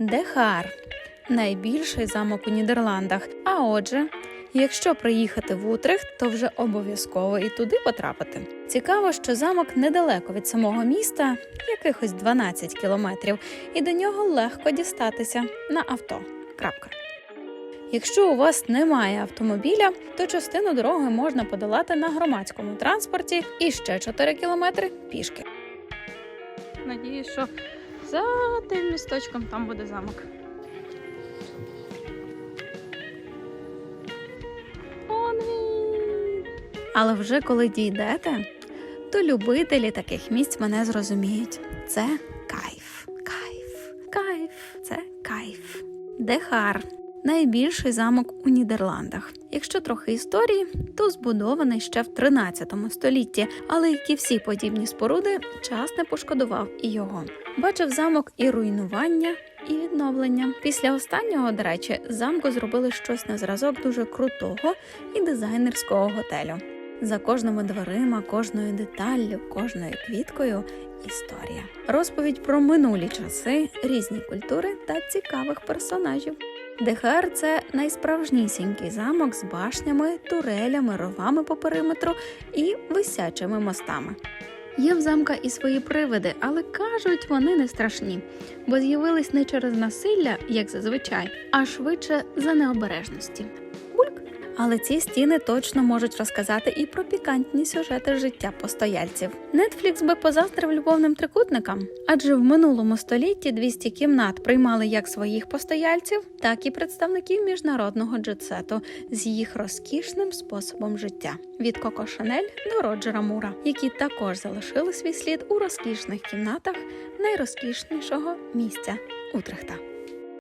Дехар найбільший замок у Нідерландах. А отже, якщо приїхати в Утрехт, то вже обов'язково і туди потрапити. Цікаво, що замок недалеко від самого міста, якихось 12 кілометрів, і до нього легко дістатися на авто. Крапка. Якщо у вас немає автомобіля, то частину дороги можна подолати на громадському транспорті і ще 4 кілометри пішки. Надіюсь, що за тим місточком там буде замок. Он він! Але вже коли дійдете, то любителі таких місць мене зрозуміють. Це кайф, кайф, кайф, це кайф. Дехар найбільший замок у Нідерландах. Якщо трохи історії, то збудований ще в 13 столітті, але як і всі подібні споруди, час не пошкодував і його. Бачив замок і руйнування, і відновлення. Після останнього, до речі, замку зробили щось на зразок дуже крутого і дизайнерського готелю. За кожними дверима, кожною деталлю, кожною квіткою історія. Розповідь про минулі часи, різні культури та цікавих персонажів. Дехар це найсправжнісінький замок з башнями, турелями, ровами по периметру і висячими мостами. Є в замка і свої привиди, але кажуть, вони не страшні, бо з'явились не через насилля, як зазвичай, а швидше за необережності. Але ці стіни точно можуть розказати і про пікантні сюжети життя постояльців. Нетфлікс би позаздрив любовним трикутникам, адже в минулому столітті 200 кімнат приймали як своїх постояльців, так і представників міжнародного джетсету з їх розкішним способом життя від Коко Шанель до Роджера Мура, які також залишили свій слід у розкішних кімнатах найрозкішнішого місця Утрехта.